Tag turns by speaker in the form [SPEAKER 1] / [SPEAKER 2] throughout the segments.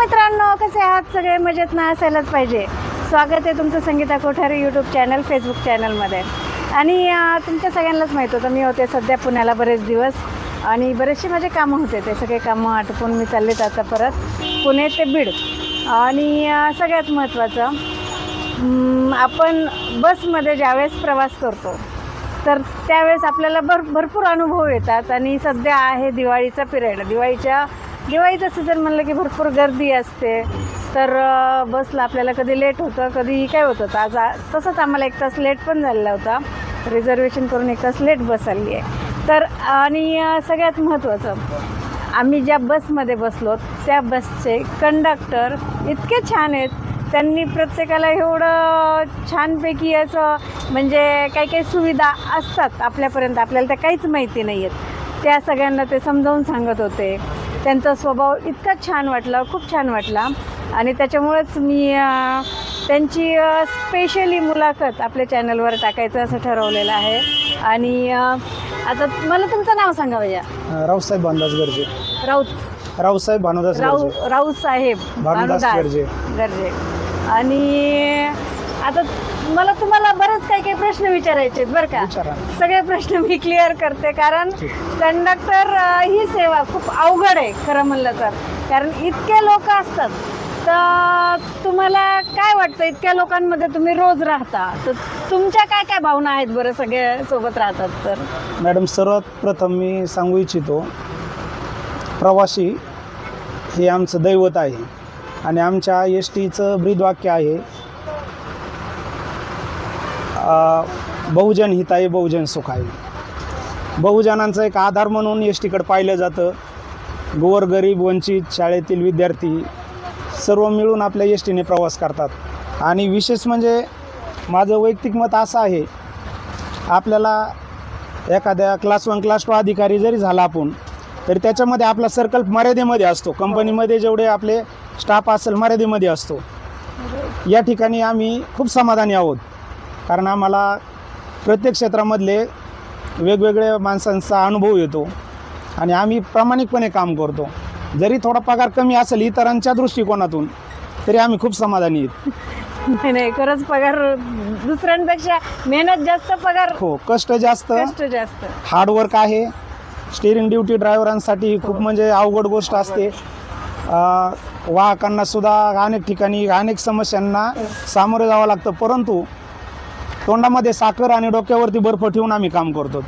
[SPEAKER 1] मित्रांनो कसे आहात? सगळे मजेत ना? असायलाच पाहिजे. स्वागत आहे तुमचं Sangeeta Kothari YouTube channel Facebook चॅनलमध्ये आणि तुमच्या सगळ्यांनाच माहीत होतं मी होते सध्या पुण्याला बरेच दिवस. आणि बरेचसे माझे कामं होते ते सगळे कामं आटपून मी चाललेत आता परत पुणे ते बीड. आणि सगळ्यात महत्त्वाचं आपण बसमध्ये ज्यावेळेस प्रवास करतो तर त्यावेळेस आपल्याला भर भरपूर अनुभव येतात. आणि सध्या आहे दिवाळीचा पिरियड. दिवाळीच्या दिवाळीचं सीझन म्हणलं की भरपूर गर्दी असते तर बसला आपल्याला कधी लेट होतं कधी काय होत होतं. आज तसंच आम्हाला एक तास लेट पण झालेला होता. रिझर्वेशन करून एक तास लेट बस आली आहे. तर आणि सगळ्यात महत्त्वाचं आम्ही ज्या बसमध्ये बसलो त्या बसचे कंडक्टर इतके छान आहेत. त्यांनी प्रत्येकाला एवढं छानपैकी असं म्हणजे काही काही सुविधा असतात आपल्यापर्यंत. आपल्याला त्या काहीच माहिती नाही आहेत त्या सगळ्यांना ते समजावून सांगत होते. त्यांचा स्वभाव इतका छान वाटला खूप छान वाटला. आणि त्याच्यामुळेच मी त्यांची स्पेशली मुलाखत आपल्या चॅनलवर टाकायचं असं ठरवलेलं आहे. आणि आता मला तुमचं नाव सांगा भैया.
[SPEAKER 2] रावसाहेब भानुदास गर्जे.
[SPEAKER 1] राऊत.
[SPEAKER 2] रावसाहेब भानुदास
[SPEAKER 1] राऊ
[SPEAKER 2] गर्जे
[SPEAKER 1] राऊत साहेब
[SPEAKER 2] भानुदास
[SPEAKER 1] भानुदास
[SPEAKER 2] गर्जे.
[SPEAKER 1] गर्जे. आणि आता मला तुम्हाला बरेच काही काही प्रश्न विचारायचे आहेत बरं का?
[SPEAKER 2] विचारा
[SPEAKER 1] सगळे प्रश्न मी क्लिअर करते कारण
[SPEAKER 2] ठीक.
[SPEAKER 1] कंडक्टर अ, ही सेवा खूप अवघड आहे खरं म्हणलं तर. कारण इतके लोक असतात तर तुम्हाला काय वाटतं? इतक्या लोकांमध्ये तुम्ही रोज राहता तर तुमच्या काय काय भावना आहेत बरं सगळे सोबत राहतात तर?
[SPEAKER 2] मॅडम सर्वात प्रथम मी सांगू इच्छितो प्रवासी हे आमचं दैवत आहे आणि आमच्या एस टीचं ब्रीदवाक्य आहे बहुजन हिताय बहुजन सुखाय बहुजनांचा एक आधार म्हणून एस टीकडे पाहिलं जातं. गोरगरीब वंचित शाळेतील विद्यार्थी सर्व मिळून आपल्या एस टीने प्रवास करतात. आणि विशेष म्हणजे माझं वैयक्तिक मत असं आहे आपल्याला एखाद्या क्लास वन क्लास टू अधिकारी जरी झाला आपण तरी त्याच्यामध्ये आपला सर्कल मर्यादेमध्ये असतो. कंपनीमध्ये जेवढे आपले स्टाफ असेल मर्यादेमध्ये असतो. या ठिकाणी आम्ही खूप समाधानी आहोत. कारण आम्हाला प्रत्येक क्षेत्रामधले वेगवेगळ्या माणसांचा अनुभव येतो आणि आम्ही प्रामाणिकपणे काम करतो. जरी थोडा पगार कमी असेल इतरांच्या दृष्टिकोनातून तरी आम्ही खूप समाधानी आहेत.
[SPEAKER 1] नाही नाही खरंच पगार दुसऱ्यांपेक्षा मेहनत जास्त पगार
[SPEAKER 2] हो कष्ट जास्त.
[SPEAKER 1] कष्ट जास्त.
[SPEAKER 2] हार्डवर्क आहे. स्टेअरिंग ड्युटी ड्रायव्हरांसाठी खूप म्हणजे अवघड गोष्ट असते. अ, वाहकांना सुद्धा अनेक ठिकाणी अनेक समस्यांना सामोरे जावं लागतं. परंतु तोंडामध्ये साखर आणि डोक्यावरती बर्फ ठेवून आम्ही काम करतो.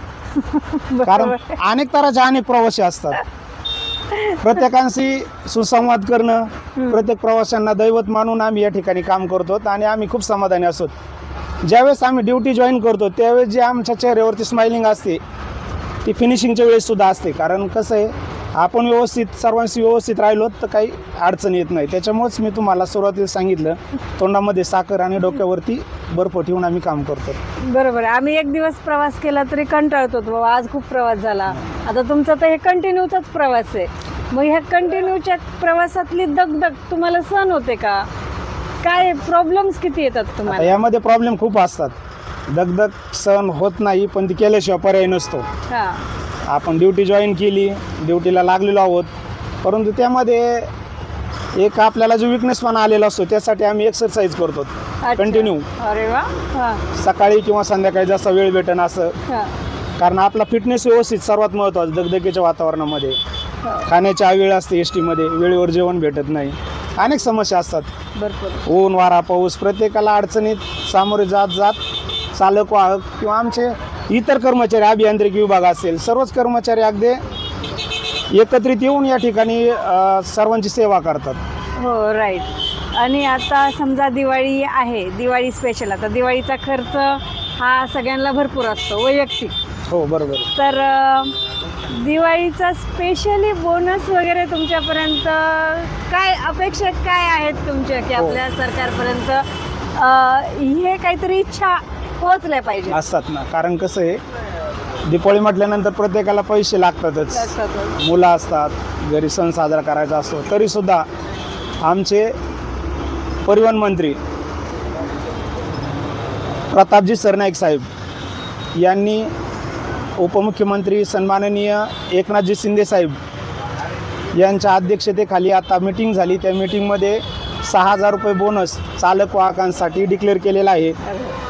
[SPEAKER 2] कारण अनेक तऱ्हाचे अनेक प्रवासी असतात. प्रत्येकांशी सुसंवाद करणं प्रत्येक प्रवाशांना दैवत मानून आम्ही या ठिकाणी काम करतो आणि आम्ही खूप समाधानी असतो. ज्यावेळेस आम्ही ड्युटी जॉईन करतो त्यावेळेस जी आमच्या चेहऱ्यावरती स्माइलिंग असते ती फिनिशिंगच्या वेळेस सुद्धा असते. कारण कसं आहे आपण व्यवस्थित सर्वांशी व्यवस्थित राहिलो तर काही अडचण येत नाही. त्याच्यामुळेच मी तुम्हाला सुरुवातीला सांगितलं तोंडामध्ये साखर आणि डोक्यावरती बर्फ ठेवून आम्ही काम करतो.
[SPEAKER 1] बरोबर. आम्ही एक दिवस प्रवास केला तरी कंटाळतो बाबा आज खूप प्रवास झाला. आता तुमचा तर हे कंटिन्यूचाच प्रवास आहे. मग ह्या कंटिन्यूच्या प्रवासातली दगदग तुम्हाला सहन होते का? काय प्रॉब्लेम्स किती येतात तुम्हाला?
[SPEAKER 2] यामध्ये प्रॉब्लेम खूप असतात. दगदग सहन होत नाही पण ती केल्याशिवाय पर्याय नसतो. आपण ड्युटी जॉईन केली ड्युटीला लागलेलो आहोत. परंतु त्यामध्ये एक आपल्याला जो विकनेसपणा आलेला असतो त्यासाठी आम्ही एक्सरसाइज करतो. कंटिन्यू
[SPEAKER 1] अरे वा. हा.
[SPEAKER 2] सकाळी किंवा संध्याकाळी जसा वेळ भेटेन असं.
[SPEAKER 1] हा.
[SPEAKER 2] कारण आपला फिटनेस व्यवस्थित सर्वात महत्त्वाचं दगदगीच्या वातावरणामध्ये.
[SPEAKER 1] हा.
[SPEAKER 2] खाण्याची आवेळ असते एस टीमध्ये वेळेवर जेवण भेटत नाही. अनेक समस्या असतात.
[SPEAKER 1] भरपूर.
[SPEAKER 2] ऊन वारा पाऊस प्रत्येकाला अडचणीत सामोरे जात जात चालक वाहक किंवा आमचे इतर कर्मचारी अभियांत्रिकी विभाग असेल सर्वच कर्मचारी अगदी एकत्रित येऊन या ठिकाणी सर्वांची सेवा करतात.
[SPEAKER 1] हो राईट आणि आता समजा दिवाळी आहे दिवाळी स्पेशल आता दिवाळीचा खर्च हा सगळ्यांना भरपूर असतो वैयक्तिक.
[SPEAKER 2] हो बरोबर.
[SPEAKER 1] तर अ, दिवाळीचा स्पेशली बोनस वगैरे तुमच्यापर्यंत काय अपेक्षा काय आहेत तुमच्या की
[SPEAKER 2] हो.
[SPEAKER 1] आपल्या सरकारपर्यंत? अ, हे काहीतरी इच्छा पोहोचल्या पाहिजे.
[SPEAKER 2] असतात ना. कारण कसं आहे दीपावली म्हटल्यानंतर प्रत्येकाला पैसे लागतातच.
[SPEAKER 1] लक्षात
[SPEAKER 2] मुलं असतात घरी सण साजरा करायचा असतो तरीसुद्धा आमचे परिवहन मंत्री प्रतापजी सरनाईक साहेब यांनी उपमुख्यमंत्री सन्माननीय एकनाथजी शिंदे साहेब यांच्या अध्यक्षतेखाली आता मिटिंग झाली. त्या मिटिंगमध्ये सहा हजार रुपये बोनस चालक वाहकांसाठी डिक्लेअर केलेला आहे.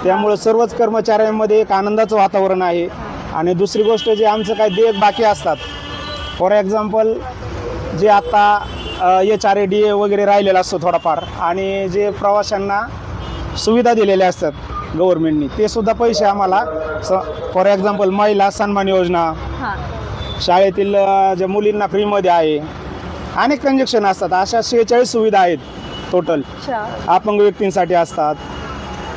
[SPEAKER 2] त्यामुळं सर्वच कर्मचाऱ्यांमध्ये एक आनंदाचं वातावरण आहे. आणि दुसरी गोष्ट जे आमचं काही देयक बाकी असतात. फॉर एक्झाम्पल जे आता H R A D A वगैरे राहिलेला असतो थोडाफार. आणि जे प्रवाशांना सुविधा दिलेल्या असतात गव्हर्मेंटनी ते सुद्धा पैसे आम्हाला स फॉर एक्झाम्पल महिला सन्मान योजना शाळेतील ज्या मुलींना फ्रीमध्ये आहे अनेक कंजेक्शन असतात. अशा शेहेचाळीस सुविधा आहेत. टोटल अपंग व्यक्तींसाठी असतात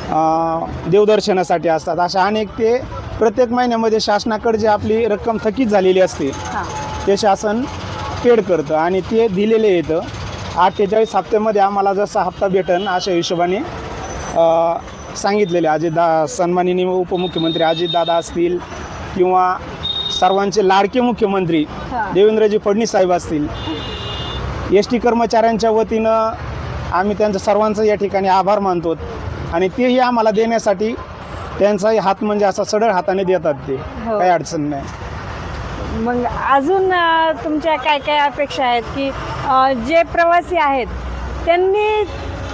[SPEAKER 2] अ, देवदर्शनासाठी असतात अशा अनेक ते प्रत्येक महिन्यामध्ये शासनाकडे जी आपली रक्कम थकीत झालेली असते
[SPEAKER 1] हां.
[SPEAKER 2] ते शासन पेड करतं आणि ते दिलेले येतं अठ्ठेचाळीस हप्त्यामध्ये आम्हाला जसा हप्ता भेटन अशा हिशोबाने अ, सांगितलेले. अजितदा सन्माननीय उपमुख्यमंत्री अजितदादा असतील किंवा सर्वांचे लाडके मुख्यमंत्री
[SPEAKER 1] हां.
[SPEAKER 2] देवेंद्रजी फडणवीस साहेब असतील एस टी कर्मचाऱ्यांच्या वतीनं आम्ही त्यांचं सर्वांचं या ठिकाणी आभार मानतो. आणि तेही आम्हाला देण्यासाठी त्यांचाही हात म्हणजे असा सडळ हाताने देतात ते.
[SPEAKER 1] हो.
[SPEAKER 2] काही अडचण नाही.
[SPEAKER 1] मग अजून अ, तुमच्या काय काय अपेक्षा आहेत की अ, जे प्रवासी आहेत त्यांनी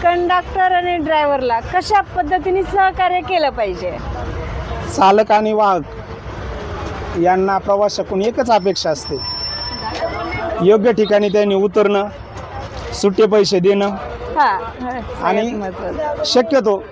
[SPEAKER 1] कंडक्टर आणि ड्रायव्हरला कशा पद्धतीने सहकार्य केलं पाहिजे?
[SPEAKER 2] चालक आणि वाहक यांना प्रवाशाकडून एकच अपेक्षा असते. योग्य ठिकाणी त्यांनी उतरणं सुट्टे पैसे देणं आणि- शक्यतो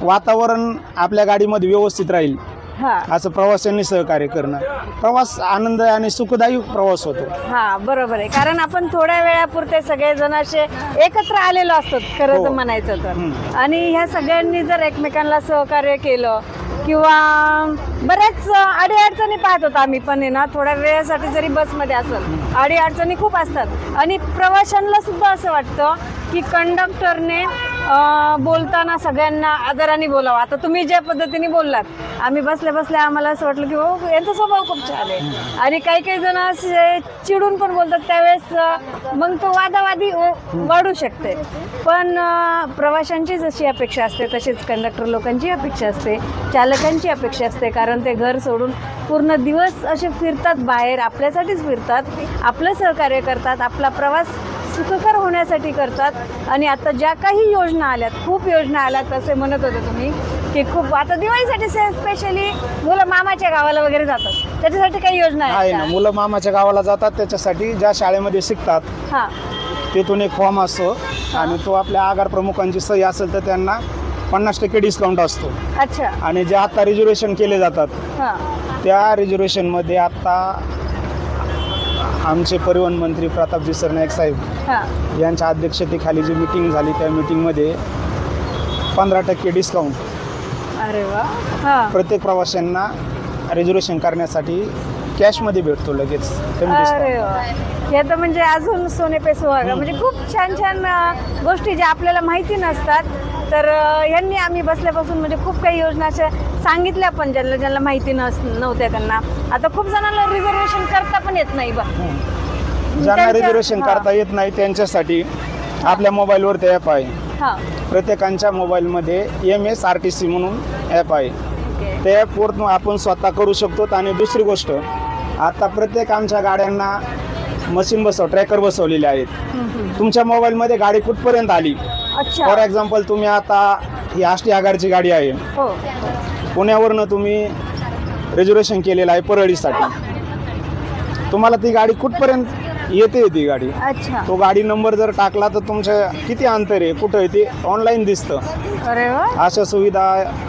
[SPEAKER 2] वातावरण आपल्या गाडीमध्ये व्यवस्थित राहील.
[SPEAKER 1] हां.
[SPEAKER 2] असं प्रवाशांनी सहकार्य करणं. प्रवास आनंद आणि सुखदायी प्रवास होतो.
[SPEAKER 1] हा बरोबर आहे. कारण आपण थोड्या वेळापुरते सगळेजण असे एकत्र आलेलो असतो खरं जर
[SPEAKER 2] हो.
[SPEAKER 1] म्हणायचं तर. आणि ह्या सगळ्यांनी जर एकमेकांना सहकार्य केलं किंवा बऱ्याच अडीअडचणी पाहत होतो आम्ही पण आहे ना थोड्या वेळासाठी जरी बसमध्ये असेल अडीअडचणी खूप असतात. आणि प्रवाशांना सुद्धा असं वाटतं की कंडक्टरने बोलताना सगळ्यांना आदराने बोलावं. आता तुम्ही ज्या पद्धतीने बोललात आम्ही बसल्या बसल्या आम्हाला असं वाटलं की हो यांचा स्वभाव खूप छान आहे. आणि काही काही जण असे चिडून पण बोलतात त्यावेळेस मग तो वादावादी वाढू शकते. पण प्रवाशांची जशी अपेक्षा असते तशीच कंडक्टर लोकांची अपेक्षा असते चालकांची अपेक्षा असते कारण ते घर सोडून पूर्ण दिवस असे फिरतात बाहेर आपल्यासाठीच फिरतात आपलं सहकार्य करतात आपला प्रवास सुखकर होण्यासाठी करतात. आणि आता ज्या काही योजना आल्यात खूप योजना आल्यात असे म्हणत होते तुम्ही की खूप आता दिवाळीसाठी स्पेशली मुलं मामाच्या गावाला वगैरे जातात. त्याच्यासाठी काही योजना
[SPEAKER 2] आहे ना? मुलं मामाच्या गावाला जातात त्याच्यासाठी ज्या शाळेमध्ये शिकतात
[SPEAKER 1] हां.
[SPEAKER 2] तिथून एक फॉर्म असतो. आणि तो आपल्या आगार प्रमुखांची सही असेल तर त्यांना पन्नास टक्के डिस्काउंट असतो.
[SPEAKER 1] अच्छा.
[SPEAKER 2] आणि जे आता रिझर्वेशन केले जातात
[SPEAKER 1] हां.
[SPEAKER 2] त्या रिझर्वेशनमध्ये आत्ता आमचे परिवहन मंत्री प्रतापजी सरनाईक साहेब यांच्या अध्यक्षतेखाली जी मिटिंग झाली त्या मिटिंगमध्ये पंधरा टक्के डिस्काउंट
[SPEAKER 1] अरे वा. हां.
[SPEAKER 2] प्रत्येक प्रवाशांना रिझर्वेशन करण्यासाठी कॅशमध्ये भेटतो लगेच.
[SPEAKER 1] अरे वा. हे तर म्हणजे अजून सोने पे सुहागा म्हणजे खूप छान छान गोष्टी ज्या आपल्याला माहिती नसतात. तर यांनी आम्ही बसल्यापासून म्हणजे खूप काही योजना अशा सांगितल्या पण ज्यांना ज्यांना माहिती नस नव्हत्या त्यांना. आता खूप जणांना रिझर्वेशन करता पण येत नाही बघ
[SPEAKER 2] ज्यांना
[SPEAKER 1] त्यांच्या-
[SPEAKER 2] रिझर्वेशन
[SPEAKER 1] हां.
[SPEAKER 2] करता येत नाही त्यांच्यासाठी. आपल्या मोबाईलवर ते ॲप आहे.
[SPEAKER 1] हां.
[SPEAKER 2] प्रत्येकांच्या मोबाईलमध्ये M S R T C म्हणून ॲप आहे.
[SPEAKER 1] ओके.
[SPEAKER 2] ते ॲपवर आपण स्वतः करू शकतो. आणि दुसरी गोष्ट आता प्रत्येक आमच्या गाड्यांना मशीन बसव ट्रॅकर बसवलेले आहेत.
[SPEAKER 1] हम्म, हम्म.
[SPEAKER 2] तुमच्या मोबाईलमध्ये गाडी कुठपर्यंत आली?
[SPEAKER 1] अच्छा.
[SPEAKER 2] फॉर एक्झाम्पल तुम्ही आता ही आष्टी आगारची गाडी आहे.
[SPEAKER 1] हो.
[SPEAKER 2] पुण्यावरनं तुम्ही रिझर्वेशन केलेलं आहे परळीसाठी. तुम्हाला ती गाडी कुठपर्यंत येते ती गाडी.
[SPEAKER 1] अच्छा.
[SPEAKER 2] तो गाडी नंबर जर टाकला तर तुमच्या किती अंतर आहे? कुठं आहे ते? ऑनलाईन दिसतं.
[SPEAKER 1] अरे वा.
[SPEAKER 2] अशा सुविधा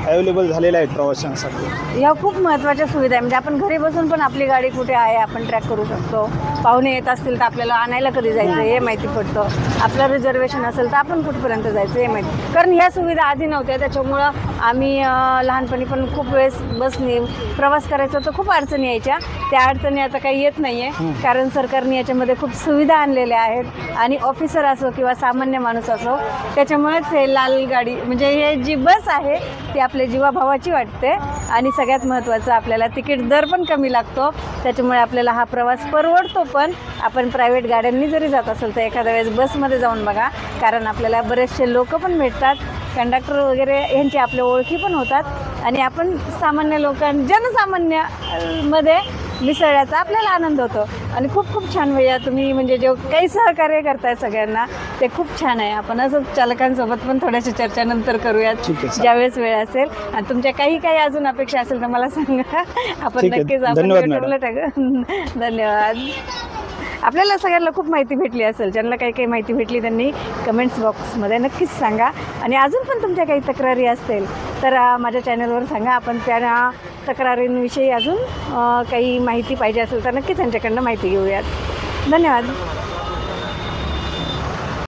[SPEAKER 2] अवेलेबल झालेल्या आहेत प्रवाशांसाठी.
[SPEAKER 1] या खूप महत्त्वाच्या सुविधा आहे म्हणजे आपण घरी बसून पण आपली गाडी कुठे आहे आपण ट्रॅक करू शकतो. पाहुणे येत असतील तर आपल्याला आणायला कधी जायचं हे माहिती पडतं. आपलं रिझर्वेशन असेल तर आपण कुठपर्यंत जायचं हे माहिती. कारण ह्या सुविधा आधी नव्हत्या. त्याच्यामुळं आम्ही लहानपणी पण खूप वेळेस बसने प्रवास करायचा तर खूप अडचणी यायच्या. त्या अडचणी आता काही येत नाही आहे कारण सरकारने याच्यामध्ये खूप सुविधा आणलेल्या आहेत आणि ऑफिसर असो किंवा सामान्य माणूस असो त्याच्यामुळेच हे लाल गाडी म्हणजे हे जी बस आहे ती आपल्या जीवाभावाची वाटते. आणि सगळ्यात महत्त्वाचं आपल्याला तिकीट दर पण कमी लागतो. त्याच्यामुळे आपल्याला हा प्रवास परवडतो पण. आपण प्रायव्हेट गाड्यांनी जरी जात असेल तर एखाद्या वेळेस बसमध्ये जाऊन बघा. कारण आपल्याला बरेचसे लोक पण भेटतात. कंडक्टर वगैरे यांची आपल्या ओळखी पण होतात. आणि आपण सामान्य लोकां जनसामान्यामध्ये मिसळल्याचा आपल्याला आनंद होतो. आणि खूप खूप छान भैया तुम्ही म्हणजे जे काही सहकार्य करताय सगळ्यांना ते खूप छान आहे. आपण असंच चालकांसोबत पण थोड्याशा चर्चा नंतर करूयात. ज्यावेळेस वेळ असेल. आणि तुमच्या काही काही अजून अपेक्षा असेल तर मला सांगा. आपण. नक्कीच आपण
[SPEAKER 2] धन्यवाद.
[SPEAKER 1] आपल्याला सगळ्यांना खूप माहिती भेटली असेल. ज्यांना काही काही माहिती भेटली त्यांनी कमेंट्स बॉक्समध्ये नक्कीच सांगा. आणि अजून पण तुमच्या काही तक्रारी असतील तर माझ्या चॅनलवर सांगा आपण त्या तक्रारींविषयी अजून काही माहिती पाहिजे असेल तर नक्कीच त्यांच्याकडनं माहिती घेऊयात. धन्यवाद.